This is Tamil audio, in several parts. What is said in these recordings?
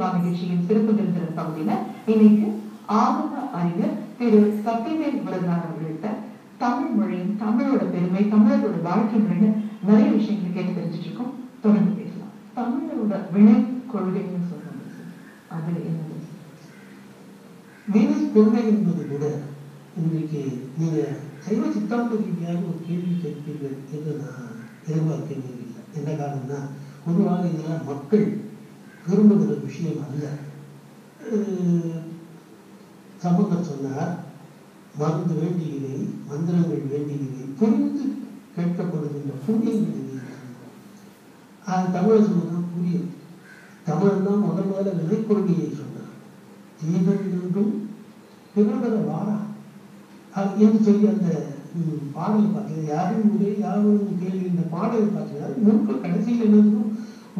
வா நிகழ்ச்சியின் சிறப்பு விருந்தினர் பகுதியில இன்னைக்கு ஆகம அறிஞர் திரு சத்தியவேல் முருகனார் உள்ளிட்ட தமிழ் மொழியும் தமிழோட பெருமை தமிழரோட வாழ்க்கை முறைன்னு நிறைய விஷயங்கள் கேட்டு தெரிஞ்சுட்டு இருக்கோம். தொடர்ந்து பேசலாம். தமிழரோட வினை கொள்கைன்னு சொல்றாங்க. அது என்னது? வினை கொள்கை என்பது கூட இன்றைக்கு நீங்க சைவ சித்தாந்த ரீதியாக ஒரு கேள்வி கேட்பீர்கள் என்று நான் எதிர்பார்க்கவே இல்லை. என்ன காரணம்னா பொதுவாக இதெல்லாம் மக்கள் விரும்புகிற விஷயம் அல்ல. அஹ் சமூகர் சொன்னார் மருந்து வேண்டுகிறேன் மந்திரங்கள் வேண்டுகிறேன் புரிந்து கேட்கப்படுகின்ற புண்ணியங்கள் அது தமிழ் சொன்னதான் புரியும். தமிழ் தான் முதல் முதல்ல விலை கொள்கையை சொன்னார். தீபம் என்றும் பிறந்தர வாரா அது என்று சொல்லி அந்த ம், பாடலை யாரும் உரை யாரும் கேள்வி இந்த பாடலை பார்த்தீங்கன்னா முன்பு கடைசியில் என்னதும்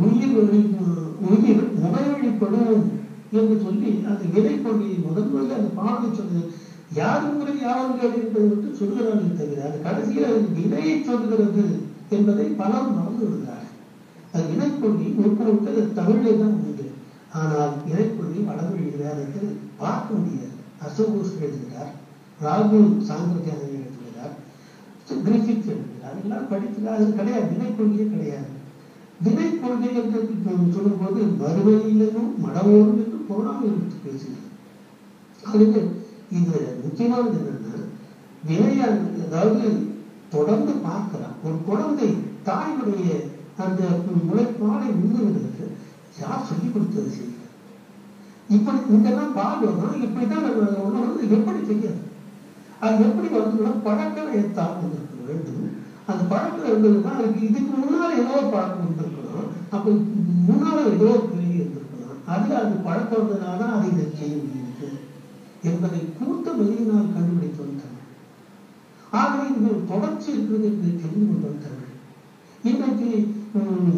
உயிர் வழி உயிர் முகவழிப்படும் என்று சொல்லி அந்த விலை கொள்கையை முதல் முதல்ல அந்த பாடலை சொன்னது. யாரும் முறை யாரும் கேட்டிருப்பது மட்டும் சொல்கிறார்கள் தவிர அது கடைசியில் அது விலையை சொல்கிறது என்பதை பலர் மறந்து விடுகிறார்கள். அது இணைக்கொள்கை முழுக்க அது தமிழே தான் உண்டு ஆனால் இணைக்கொள்கை வடமொழி வேதத்தில் பார்க்க முடியாது. அசோகோஸ் எழுதுகிறார் ராகு சாங்கிரத்தியானவர் எழுதுகிறார் கிரிஃபித் எழுதுகிறார். எல்லாம் படிக்கிறார் அது கிடையாது வினைக்கொள்கையே கிடையாது. வினைக்கொள்கை என்று சொல்லும்போது வறுமையிலும் மடவோரும் என்று பொருளாக எடுத்து பேசுகிறது அதுக்கு இது முக்கியமானது என்னன்னா வினையானது அதாவது தொடர்ந்து பார்க்கலாம். ஒரு குழந்தை தாயினுடைய அந்த முளைப்பாலை உண்ணுகிறது யார் சொல்லிக் கொடுத்தது செய்யல இப்படி இங்கெல்லாம் பால் இப்படிதான் நம்ம வந்து எப்படி செய்யாது அது எப்படி வந்து பழக்கம் ஏத்தான் வேண்டும்? அந்த பழக்கம் இருந்ததுன்னா அதுக்கு இதுக்கு முன்னால ஏதோ ஒரு பழக்கம் இருந்திருக்கணும் அப்ப முன்னால ஏதோ ஒரு இருந்திருக்கலாம் அது அது பழக்கம் வந்ததுனால அதை இதை செய்ய முடியுது என்பதை கூட்ட வழியினால் கண்டுபிடித்து வந்தாங்க ஆகவே இது ஒரு தொடர்ச்சி இருக்கிறது என்று தெரிந்து கொண்டு வந்தார்கள் இன்றைக்கு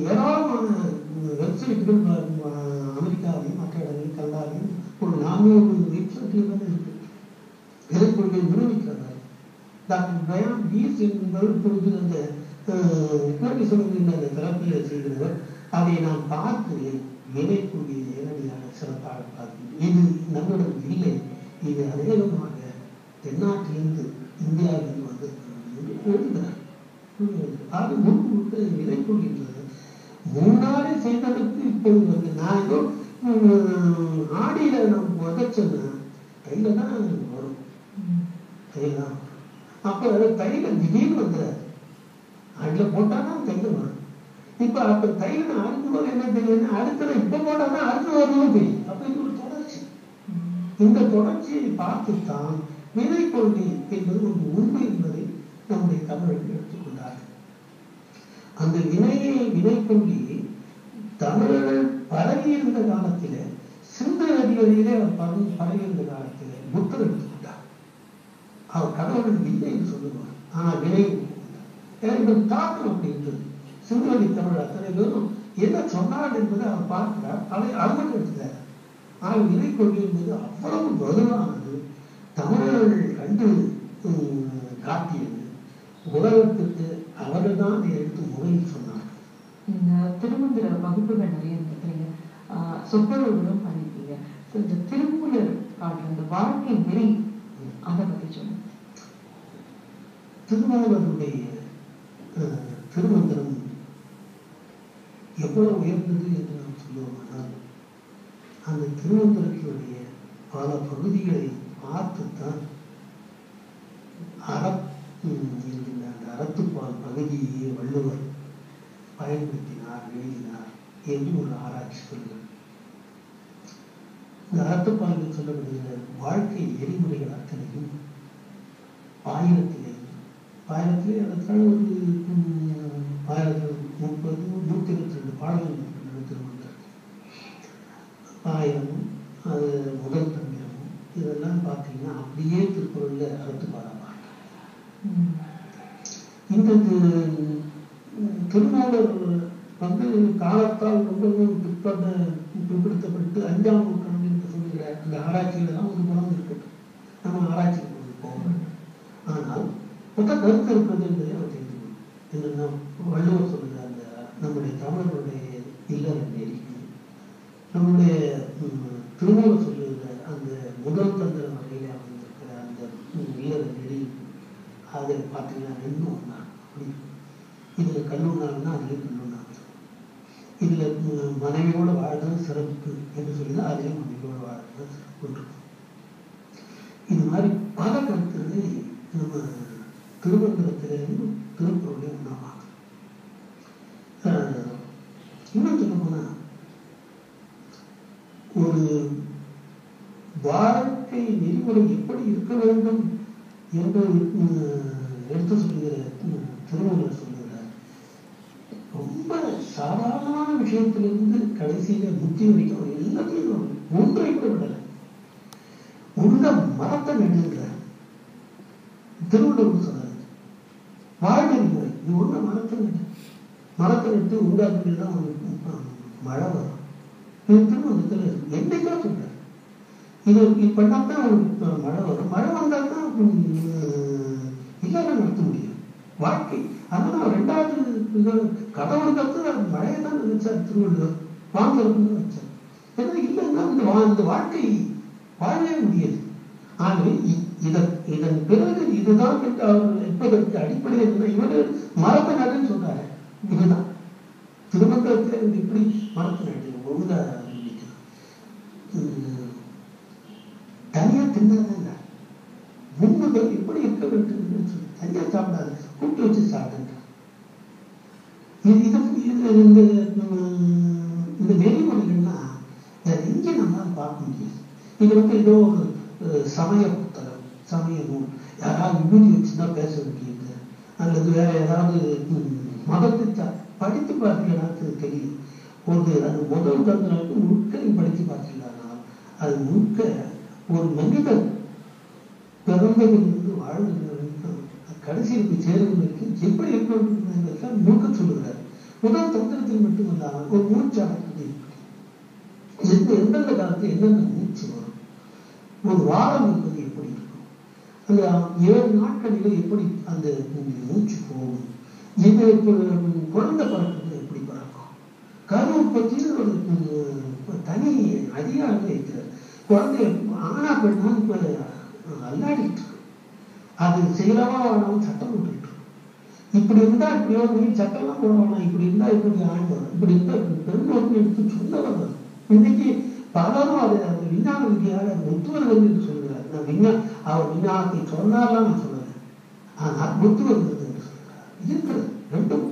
ஏராளமான வெப்சைட்டுகள் அமெரிக்காவிலும் மற்ற இடங்களில் கண்டாலையும் ஒரு நானூறு வெப்சைட்டுகள் வந்து இருக்கு. கொள்கை நிரூபிக்கிறார்கள் டாக்டர் பயான் பீஸ் என்பவர் இப்பொழுது அந்த கேள்வி சொல்லுகின்ற அந்த செய்கிறவர் அதை நான் பார்க்கிறேன் வினைக்குரிய நேரடியாக சிறப்பாக பார்க்கிறேன் இது நம்மிடம் இல்லை. இது அநேகமாக தென்னாட்டிலிருந்து இந்தியாவில் வந்திருக்கிறது. எழுதுகிறார் அது முன்பு விலை கொள்கின்றது முன்னாலே செய்ததற்கு இப்பொழுது வந்து நான் ஏதோ உம், நம்ம உதச்சோன்னா கையில தான் வரும். கையில தான் அப்ப கையில திடீர்னு வந்துடாது அதுல போட்டாதான் கையில வரும். இப்ப அப்ப கையில அறுக்கும் போது என்ன தெரியும் அடுத்தது இப்ப போட்டாதான் அடுத்து வரணும் தெரியும். அப்ப இது ஒரு தொடர்ச்சி. இந்த தொடர்ச்சியை பார்த்துத்தான் வினை கொள்கை என்பது ஒரு உண்மை என்பதை நம்முடைய தமிழர்கள் எடுத்துக்கொண்டார்கள் அந்த வினையை வினை கொள்கையை தமிழர்கள் பரவி இருந்த காலத்திலே சிந்த நதிகளிலே பரவி இருந்த காலத்திலே புத்தர் எடுத்து அவர் கடவுளுக்கு இல்லை என்று சொல்லுவார். ஆனால் வினை எடுத்துக்கொண்டார். தாக்கம் அப்படி இருந்தது. சிந்துவெளி தமிழ் அத்தனை பேரும் என்ன சொன்னார் என்பதை அவர் பார்க்கிறார். அதை அறுவடை எடுத்தார் ஆனால் வினை கொள்கை என்பது அவ்வளவு வலுவானது தமிழர்கள் கண்டு காட்டியது. உலகத்திற்கு அவர்கள்தான் இதை எடுத்து முறையில் சொன்னார் இந்த திருமந்திர வகுப்புகள் நிறைய நடத்துறீங்க. ஆஹ் சொற்பொழிவுகளும் பண்ணிருக்கீங்க இந்த திருமூலர் காட்டுற இந்த வாழ்க்கை நெறி அதை பத்தி சொல்லுங்க திருமாவளவனுடைய திருமந்திரம் எவ்வளவு உயர்ந்தது என்று நாம் சொல்லுவோமானால் அந்த திருமந்திரத்தினுடைய பல பகுதிகளை பார்த்துத்தான் அற உம், என்கின்ற அந்த அறத்துப்பால் பகுதியை வள்ளுவர் பயன்படுத்தினார் எழுதினார் என்று ஒரு ஆராய்ச்சி சொல்கிறது இந்த அறத்துப்பாலில் சொல்லப்படுகிற வாழ்க்கை நெறிமுறைகள் அத்தனையும் பாயிரத்திலே பாயிரத்திலே அதற்கான ஒரு ஆயிரத்தி முப்பது நூற்றி இருபத்தி ரெண்டு பாடல்கள் இருக்கின்றன ஆயிரமும் அது முதல் தந்திரமும் இதெல்லாம் பார்த்தீங்கன்னா அப்படியே திருக்குறள்ல அறுத்து பாடப்பாங்க இந்த திருநாளர் வந்து காலத்தால் ரொம்பவும் பிற்பட பிற்படுத்தப்பட்டு அஞ்சாம் நூற்றாண்டு என்று சொல்லுகிற அந்த ஆராய்ச்சியில தான் ஒரு குணம் இருக்கட்டும் நம்ம ஆராய்ச்சி கொண்டு போகிறோம் ஆனால் மொத்த கருத்து இருக்கிறது என்பதை அவர் தெரிந்து கொள்ளும் என்னன்னா வள்ளுவர் சொல்கிற அந்த நம்முடைய தமிழர்களுடைய இல்லற நெறி நம்முடைய திருமணம் திருமூலர் சொல்லுகிற அந்த முதல் தந்திர வகையில் அமைந்திருக்கிற அந்த இல்லற நெறி அதை பார்த்தீங்கன்னா ரெண்டும் ஒன்றான் அப்படி இதில் கல்லுண்ணாங்கன்னா அதுலேயும் கல்லுண்ணாங்க இதில் ம், மனைவியோட வாழ்றது சிறப்பு என்று சொல்லி தான் அதுலேயும் மனைவியோட வாழ்றது சிறப்பு இருக்கும் இது மாதிரி பல கருத்துக்களை நம்ம திருமந்திரத்திலிருந்து திருக்குறளையும் உணவாங்க இன்னும் சொல்ல போனா ஒரு வாழ்க்கை நெறிமுறை எப்படி இருக்க வேண்டும் என்று எடுத்து சொல்கிற உம், திருமூலர் சொல்லுகிறார். ரொம்ப சாதாரணமான விஷயத்திலிருந்து கடைசியில புத்தி வரைக்கும் அவர் எல்லாத்தையும் ஒன்றை கூட விடலை. உள்ள மரத்தை நடுங்கிறார் திருவள்ளுவர் சொன்னார் வாழ்க்கை முறை நீ ஒண்ணு மரத்தை நடு மரத்தை விட்டு உண்டாக்குனா உனக்கு மழை வரும். இது திருவள்ளுவத்துல என்னைக்கா சொல்றாரு. இது இது பண்ணாதான் உனக்கு மழை வரும். மழை வந்தால் தான் இல்லாம நடத்த முடியும். வாழ்க்கை. அதனால ரெண்டாவது கடவுளுக்கு மழையை தான் நினைச்சார். திருவள்ளுவர் வாங்கறதுன்னு வச்சார் ஏன்னா இல்லைன்னா இந்த வா- இந்த வாழ்க்கை வாழவே முடியாது. ஆகவே இதன் இதன் பிறகு இதுதான் என்று அவர் என்பதற்கு அடிப்படையில் இவர் மரத்தை நடுன்னு சொல்றாரு இதுதான் திருமணத்தில் இவர் இப்படி மரத்தை நடு ஒழுங்கா நினைக்கணும். உம், தனியா தின்னதான் முன்னுகள் இப்படி இருக்க வேண்டும் சொல்லி தனியா சாப்பிடாது. கூட்டி வச்சு சாப்பிடுங்க. இது இது இந்த இந்த நெறிமுறைகள்னா வேற எங்கே நம்மளால பார்க்க முடியாது. இது வந்து ஏதோ ஒரு சமய புத்தகம் சமய நூல். யாராவது விபூதி வச்சுதான் பேச முடியுது அல்லது வேற ஏதாவது மதத்தை படித்து பார்த்தீங்கன்னா தெரியும் ஒரு அது முதல் தந்திரக்கு முழுக்க படித்து பார்த்தீங்கன்னா அது முழுக்க ஒரு மனிதன் பிறந்ததிலிருந்து வாழ்கிற வரைக்கும் கடைசியில் சேரும் வரைக்கும் எப்படி இருக்கணும் முழுக்க சொல்லுகிறார். முதல் தந்திரத்தில் மட்டுமல்லாமல் ஒரு மூச்சு எந்த எந்தெந்த காலத்தில் எந்தெந்த மூச்சு வரும்? ஒரு வாரம் என்பது எப்படி இருக்கும்? அந்த ஏழு நாட்களில் எப்படி அந்த மூச்சு போகும்? இது இப்போ குழந்தை பிறக்கிறது எப்படி பிறக்கும்? கரு உற்பத்தியில் ஒரு தனி அதிகாரம் இருக்கிறது. குழந்தை ஆனா பெண்ணா இப்ப அல்லாடிட்டு இருக்கு. அது செய்யலாமா வேணாலும் சட்டம் போட்டுட்டு இப்படி இருந்தா இப்படியோ நீ சட்டம்லாம் போட வேணாம் இப்படி இருந்தா இப்படி ஆண் இப்படி இருந்தா இப்படி பெண் ஒன்று எடுத்து சொல்ல வரும் இன்னைக்கு பலரும் அதை அந்த விஞ்ஞான ரீதியாக அது ஒத்துவர்கள் என்று சொல்கிறார். நான் விஞ்ஞான அவர் விஞ்ஞானத்தை சொன்னார்லாம் நான் சொல்லுவேன் ஆனால் ஒத்துவர்கள் இருக்கிறது ரெண்டும்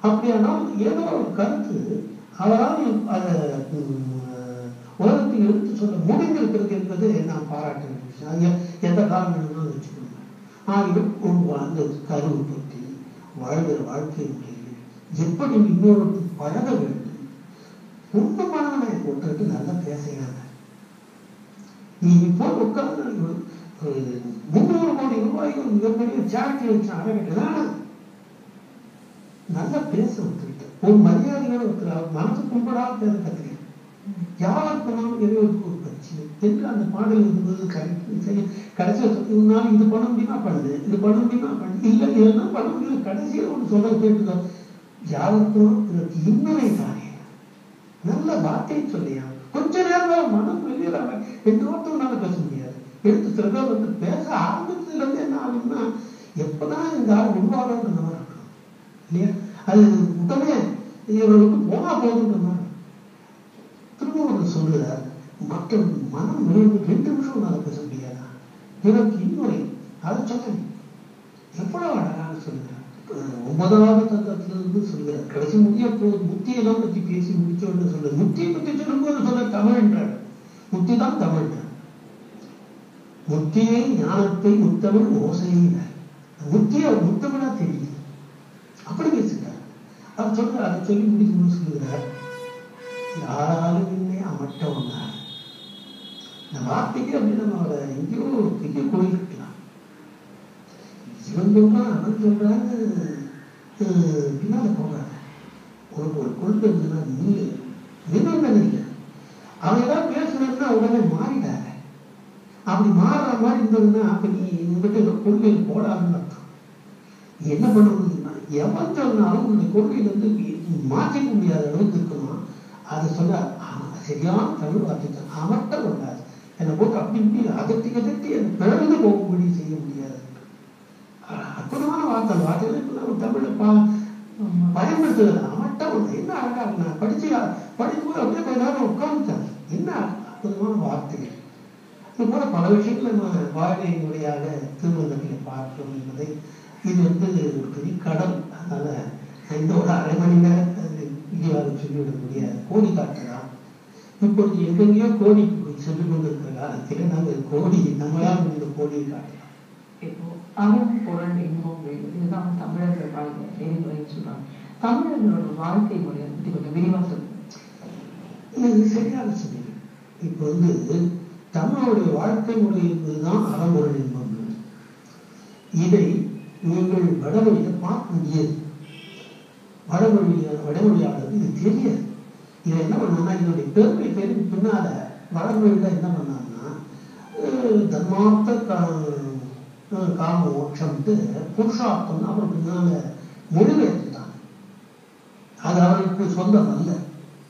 அப்படியானால் ஏதோ ஒரு கருத்து அவரால் அதை உலகத்தில் எடுத்து சொல்ல முடிந்திருக்கிறது என்பது நான் பாராட்ட வேண்டிய எந்த காலம் வேணும்னாலும் வச்சுக்கோங்க. ஆகவே ஒரு அந்த கருவை பற்றி வாழ்கிற வாழ்க்கை முறையில் எப்படி இன்னொருக்கு பழக வேண்டும்? ஒன்று பண்ணவனை ஒருத்தருக்கு நல்லா பேசுகிறாங்க நீ இப்போ உட்கார்ந்து முந்நூறு கோடி ரூபாய்க்கு மிகப்பெரிய சேரிட்டி வச்சு அறவேட்டதான் நல்லா பேச ஒருத்தர்கிட்ட. ஒரு மரியாதையோட ஒருத்தர் மனசு கும்பிடாத பேச கத்துக்கிறேன். யார் போனாலும் இறைவனுக்கு ஒரு பரிச்சயம் என்று அந்த பாடல் இருந்தது கரெக்ட் கடைசி கடைசியில் இது பண்ண முடியுமா? பண்ணுது இது பண்ண முடியுமா? பண்ணு இல்லை இதெல்லாம் பண்ண முடியல. கடைசியில் ஒன்று சொல்ல கேட்டுக்கோ. யாருக்கும் இதற்கு இன்னுமே தானே நல்ல வார்த்தை சொல்லியா? கொஞ்ச நேரம் மனம் வெளியில எந்த ஒருத்தவனால பேச முடியாது. எடுத்து சில பேர் வந்து பேச ஆரம்பிச்சதுல இருந்து என்ன ஆகும்னா எப்பதான் இந்த ஆள் உருவாகும் இல்லையா? அது உடனே இவர்களுக்கு போனா போதுன்ற மாதிரி. சொல்லுகிறார் மக்கள் மற்ற மனம் விழுந்து ரெண்டு நிமிஷம் உன்னால பேச முடியாதா? எனக்கு இன்னொரு அதை சொல்லு எவ்வளவு அழகாக சொல்லுகிறார் ஒன்பதாவது தந்தத்திலிருந்து சொல்லுகிறார் கடைசி முடிய போது முத்தியெல்லாம் பற்றி பேசி முடிச்சோன்னு சொல்ல முத்தியை பற்றி சொல்லும்போது சொல்ல தமிழ்ன்றார் முத்தி தான் தமிழ்ன்றார் முத்தியை ஞானத்தை முத்தமிழ் ஓசையினார். முத்தியை முத்தமிழா தெரியும் அப்படி பேசுகிறார் அவர் சொல்றார் அதை சொல்லி முடிக்கும்போது சொல்லுகிறார். யாராலும் இல்லை அமட்ட ஒன்னார் இந்த வார்த்தைக்கு அப்படி நம்ம அவரை எங்கேயோ பெரிய கோயில் இருக்கலாம் இவன் சொல்றான் அவன் சொல்றான்னு பின்னால போறாங்க ஒரு ஒரு கொள்கை இருந்ததுன்னா நீ நிபந்தனை இல்லை. அவன் ஏதாவது பேசுனா உடனே மாறிடாத அப்படி மாறுற மாதிரி இருந்ததுன்னா அப்ப நீ உங்ககிட்ட கொள்கையில் போடாதுன்னு அர்த்தம். என்ன பண்ணுறது? எவன் சொன்னாலும் உன்னுடைய கொள்கையில இருந்து மாற்றிக்க முடியாத அளவுக்கு இருக்கணும் அதை சொல்ல சரியான தமிழ் வார்த்தை தான் கொண்டாது என்னை போட்டு அப்படி இப்படி அதட்டி அதட்டி அதை பிறந்து போகும்படி செய்ய முடியாது. அற்புதமான வார்த்தை. வார்த்தைகள் வார்த்தைகளை நம்ம பா பயன்படுத்துவது அவன்கிட்ட ஒன்று என்ன அழகா இருக்கு. நான் படிச்சு படிக்கும்போது அப்படியே கொஞ்ச நேரம் உட்காந்துட்டேன் என்ன அற்புதமான வார்த்தைகள். இது போல பல விஷயங்களை நம்ம வாழ்க்கை முறையாக திருமணத்தில் பார்க்கிறோம் என்பதை இது வந்து ஒரு பெரிய கடல் அதனால இந்த ஒரு அரை மணி நேரம் அது இடியாக சொல்லிவிட முடியாது கோடி காட்டலாம் இப்பொழுது எங்கெங்கேயோ கோடி சென்று கொண்டிருக்கிற காலத்தில் நாங்கள் கோடி நம்மளால் முடிந்த கோடியை காட்டலாம் இப்போ அறம் பொருள் இன்பம் இதுதான் தமிழர்கள் வாழ்க்கை நெறிமுறைன்னு சொல்றாங்க. தமிழர்களோட வாழ்க்கை முறையை பத்தி கொஞ்சம் விரிவா சொல்லுங்க. சரியாக சொன்னீங்க இப்போ வந்து தமிழுடைய வாழ்க்கை முறை என்பதுதான் அறமுறை என்பது இதை நீங்கள் வடமொழியை பார்க்க முடியாது. வடமொழிய வடமொழியாளருக்கு இது தெரியாது. இதை என்ன பண்ணாங்கன்னா இதனுடைய பெருமை தெரிஞ்சு பின்னால வடமொழியில என்ன பண்ணாங்கன்னா தர்மார்த்த கா- அஹ், காம மோட்சம்ட்டு புருஷார்த்தம்னு அப்புறம் பின்னால மொழிபெயர்த்துட்டாங்க அது அவருக்கு சொந்தம் அல்ல.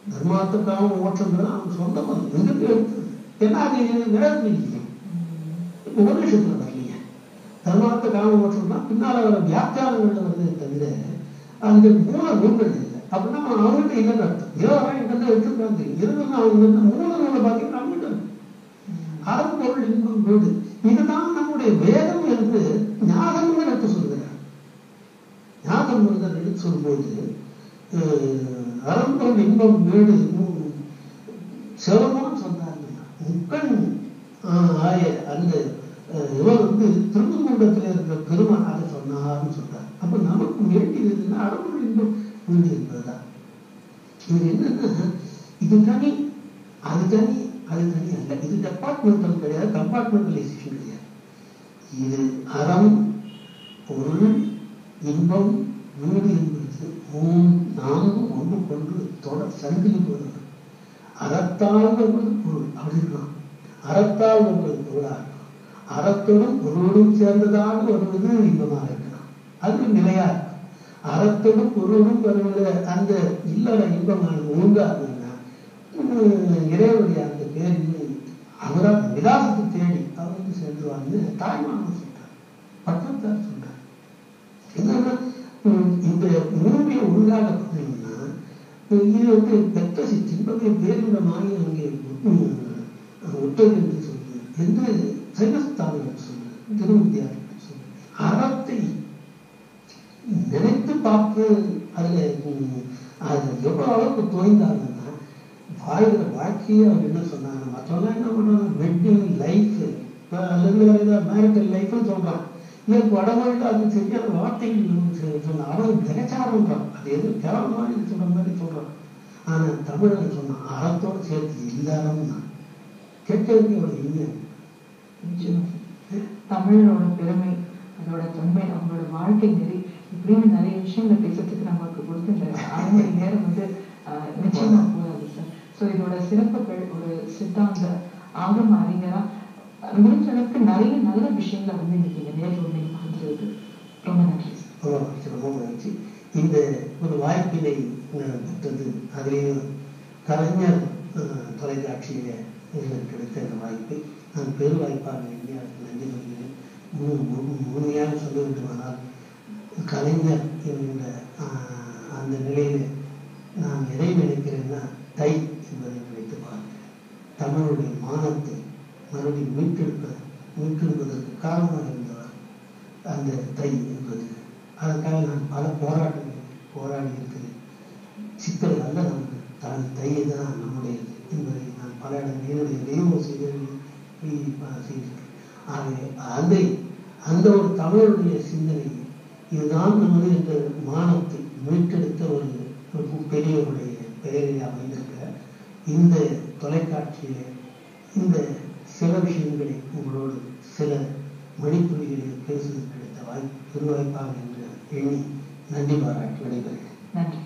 தர்மார்த்தக்காக மோட்சங்கிறது அவனுக்கு சொந்தம் அல்ல. எங்கிருந்து எடுத்தது ஏன்னா அது வேதத்தில் இல்லை உபநிஷத்துல வரலைங்க தர்மார்த்த மட்டும்தான் பின்னால் வர வியாக்கியானங்கள்ல வருது தவிர அந்த மூல நூல்கள் இல்லை. அப்படின்னா அவங்ககிட்ட இல்லைன்னு அர்த்தம். ஏதோ எங்கிட்ட எடுத்துருக்காங்க இருந்தாலும் அவங்க மூல நூலை பார்த்தீங்கன்னா அவங்ககிட்ட அறம் பொருள் இன்பம் வீடு. இதுதான் நம்முடைய வேதம் என்று ஞானம் எடுத்து சொல்கிறார். ஞானம் எடுத்து சொல்லும்போது அஹ், அறம்பொருள் இன்பம் வீடு சிரமம் சொன்னாங்க முக்கண் ஆஹ், ஆய அந்த இவர் வந்து திருமங்கூடத்தில் இருக்கிற பெருமானாக சொன்னார்னு சொல்றார். அப்ப நமக்கு வேண்டியதுன்னா அறம்பொருள் இன்பம் வீடு என்பதுதான் இது என்னன்னா இது தனி அது தனி அது தனி அல்ல. இது டெபார்ட்மெண்டல் கிடையாது கம்பார்ட்மெண்டலைசேஷன் கிடையாது. இது அறம் பொருள் இன்பம் வீடு என்பது ஓம் நாமும் ஒன்று கொண்டு தொடர் சங்கிலி போகிறது அறத்தால் வருவது பொருள். அப்படி இருக்கலாம் அறத்தால் வருவது பொருளாக அறத்துடன் அறத்தோடும் பொருளோடும் சேர்ந்ததாக வருவது இன்பமாக இருக்கலாம். அது நிலையா இருக்கும். அறத்தோடும் பொருளோடும் வருவது அந்த இல்லற இன்பமானது ஒழுங்காதுன்னா உம், இறைவனுடைய அந்த பேரில் அவரால் விலாசத்தை தேடி அவர் வந்து சென்றுவான்னு தாய்மானவர் சொல்றார் பட்டத்தார் சொல்றார் என்னன்னா உம், இந்த மூவியை ஒழுங்காக பண்ணணும்னா இது வந்து பெத்த சித்தின்பதை பேரிடமாகி அங்கே ஒட்டது என்று சொல்லுது என்று சைவஸ்தானிகள் சொல்லு திருவித்தியார்கள் சொல்லு அறத்தை நினைத்து பார்த்து அதுல அது எவ்வளவு அளவுக்கு தோய்ந்தாங்கன்னா வாழ்கிற வாழ்க்கையை அவங்க என்ன சொன்னாங்க மற்றவங்க என்ன பண்றாங்க வெட்டிங் லைஃப் அல்லது மேரிட்டல் லைஃப்னு சொல்றான். இதற்கு வடமொழியில் அது தெரியாத வார்த்தைகள் சொன்ன அவன் தினச்சாரம்ன்றான் அது எதுவும் கேவலமாக சொல்ற மாதிரி சொல்றான். ஆனா தமிழன் சொன்னான்? அறத்தோடு சேர்த்து எல்லாரும் கேட்கறதுக்கு ஒரு இல்லை தமிழோட தமிழரோட பெருமை அதோட தொன்மை அவங்களோட வாழ்க்கை நெறி இப்படின்னு நிறைய விஷயங்களை பேசுறதுக்கு நமக்கு கொடுத்த இந்த அரை மணி நேரம் வந்து ஆஹ், நிச்சயமா போதாது சார். ஸோ இதோட சிறப்புகள் ஒரு சித்தாந்த ஆகும் அறிஞரா முடிஞ்ச அளவுக்கு நிறைய நல்ல விஷயங்களை வந்து இன்னைக்கு இந்த நேரில் உண்மை பகிர்ந்ததுக்கு ரொம்ப நன்றி சார். ரொம்ப ரொம்ப மகிழ்ச்சி இந்த ஒரு வாய்ப்பினை பெற்றது அதிலேயும் கலைஞர் அஹ், தொலைக்காட்சியில கிடைத்த இந்த வாய்ப்பை பெருவாய்ப்பாக பெரு வாய்ப்பாக வேண்டி அதுக்கு நன்றி சொல்கிறேன் முழு- முழுமையாக சொல்ல வேண்டுமானால் கலைஞர் என்கின்ற அந்த நிலையில நான் எதை நினைக்கிறேன்னா தை என்பதை நினைத்து பார்க்கிறேன். தமிழுடைய மானத்தை மறுபடியும் மீட்டெடுப்ப மீட்டெடுப்பதற்கு காரணமாக இருந்தவர் அந்த தை என்பது. அதற்காக நான் பல போராட்டங்கள் போராடி இருக்கிறேன். சிக்கல் அல்ல நமக்கு. தன் தையை தான் நம்முடையது என்பதை நான் பல இடங்களில் என்னுடைய நியம செய்திருக்கிறேன் ஆகவே அதை அந்த ஒரு தமிழருடைய சிந்தனை இதுதான் நமது இந்த மானத்தை மீட்டெடுத்த ஒரு பெரியவருடைய பெயரில் அமைந்திருக்க இந்த தொலைக்காட்சியிலே இந்த சில விஷயங்களை உங்களோடு சில மணித்துளிகளில் பேசுவதற்கு கிடைத்த வாய்ப்பு பெருவாய்ப்பாக என்று எண்ணி நன்றி பாராட்டி விடைபெறுகிறேன். நன்றி.